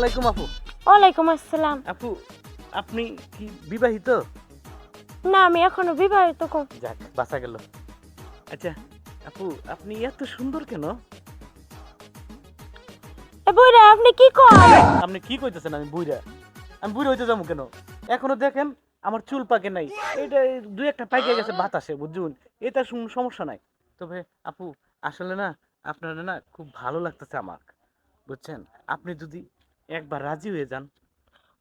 আলাইকুম আপু। ওয়ালাইকুম আসসালাম। আপু আপনি কি বিবাহিত? না আমি এখনও বিবাহিত কম যাক বাঁচা গেল। আচ্ছা আপু আপনি এত সুন্দর কেন? এ বইরা আপনি কি করেন আপনি কি কইতেছেন আমি বুইরা আমি বুইরা হইতে যাব কেন? এখনও দেখেন আমার চুল পাকে নাই। এটা দুই একটা পাইকে গেছে বাতাসে বুঝুন এটা সমস্যা নাই। তবে আপু আসলে না আপনার না খুব ভালো লাগতেছে আমার বুঝছেন? আপনি যদি একবার রাজি হয়ে যান।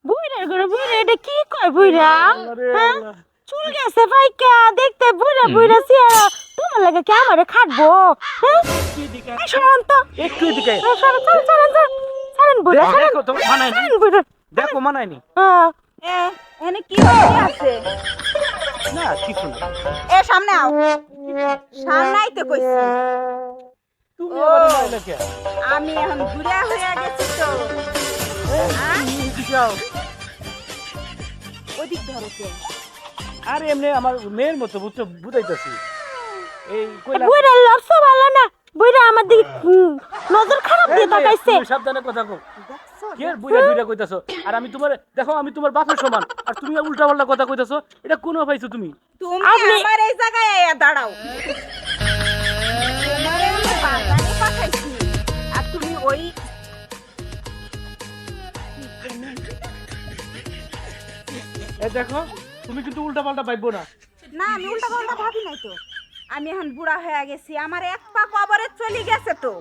বুইরা করে বুইরা এটা কি কয় বুইরা? আরে হ্যাঁ? চুল গেছে ভাইকা দেখতে বুইরা বুইরা সিয়ারা তোমার লাগে কি আমারে খাটবো? হ্যাঁ? এই সরান তো। একটু এদিকে এই সরান সরান সরান সরান সরান বুইরা দেখো তো মানায়নি সরান বুইরা। দেখো মানায়নি হ্যাঁ এ এনে কি হচ্ছে আছে? না কিছু না। এ সামনে আও। সামনে আইতে কইছি। কে আমি এখন বুড়া হয়ে গেছি তো। হ্যাঁ? যাও। ওদিক ধরো কে? আরে এমনি আমার মেয়ের মতো বুঝছ বুঝাইতেছি। এই কইলা বুইরা লড়ছো ভালো না। বুইরা আমার দিকে নজর খারাপ দিয়ে তাকাইছে। সাবধানে কথা কও। কি আর বুইরা বুইরা কইতাছো? আর আমি তোমার দেখো আমি তোমার বাপের সমান। আর তুমি উল্টা পাল্টা কথা কইতাছো। এটা কোন পাইছো তুমি? তুমি আমার এই জায়গায় দাঁড়াও। ওই দেখো তুমি কিন্তু উল্টা পাল্টা পাইবো না। না আমি উল্টা পাল্টা ভাবি নাই তো। আমি এখন বুড়া হয়ে গেছি আমার এক পা কবরে চলে গেছে তো।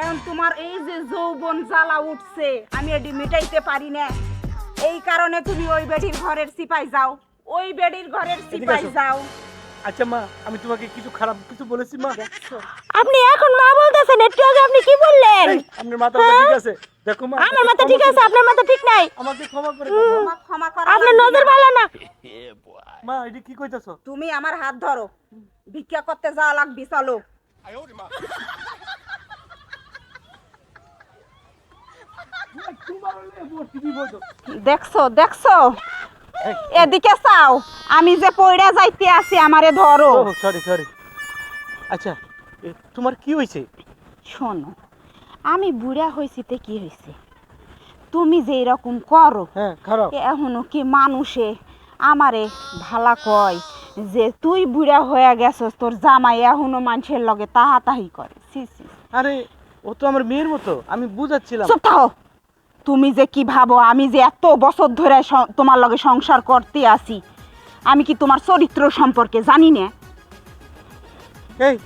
এখন তোমার এই যে যৌবন জ্বালা উঠছে আমি এটি মেটাইতে পারি না। এই কারণে তুমি ওই বেডির ঘরের সিপাই যাও। ওই বেডির ঘরের সিপাই। যাও। আচ্ছা মা আমি তোমাকে কিছু খারাপ কিছু বলেছি মা। আপনি এখন মা বলতেছেন কি বললেন আপনার মাথা ঠিক আছে। দেখো মা আমার মাথা ঠিক আছে আপনার মাথা ঠিক নাই। আমাকে ক্ষমা করে দাও মা। ক্ষমা করা আপনার নজর ভালো না। মা এটা কি কইতাছো? তুমি আমার হাত ধরো। ভিক্ষা করতে যাওয়া লাগবি চলো দেখছ দেখছ? এদিকে চাও আমি যে পইড়া যাইতে আছি আমারে ধরো। সরি সরি আচ্ছা তোমার কি হয়েছে শোনো আমি বুড়া হয়েছি তে কি হয়েছে? তুমি যে এরকম করো হ্যাঁ এখনও কি মানুষে আমারে ভালা কয় যে তুই বুড়া হয়ে গেছস তোর জামাই এখনও মানুষের লগে তাহা তাহি করে আরে ও তো আমার মেয়ের মতো আমি বুঝাচ্ছিলাম। চুপ তুমি যে কি ভাবো আমি যে এত বছর ধরে তোমার লগে সংসার করতে আসি আমি কি তোমার চরিত্র সম্পর্কে জানি না? এই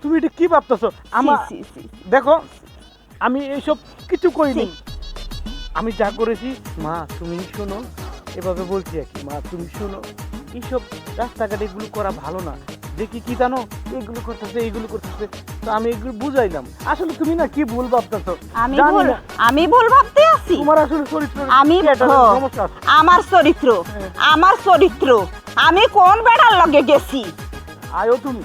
তুমি এটা কি ভাবতেছো? আমার। দেখো আমি এইসব কিছু করিনি। আমি যা করেছি মা তুমি শোনো এভাবে বলছি আর কি মা তুমি শোনো। এইসব রাস্তাঘাট এগুলো করা ভালো না। দেখি কি জানো এগুলো করতেছে এইগুলো করতেছে। তো আমি এগুলো বুঝাইলাম। আসলে তুমি না কি ভুল ভাবতেছো? আমি ভুল আমি ভুল ভাবতে আছি। তোমার আসলে চরিত্র আমি। আমার চরিত্র। হ্যাঁ। আমার চরিত্র। আমি কোন বেড়ার লগে গেছি? আয়ো তুমি।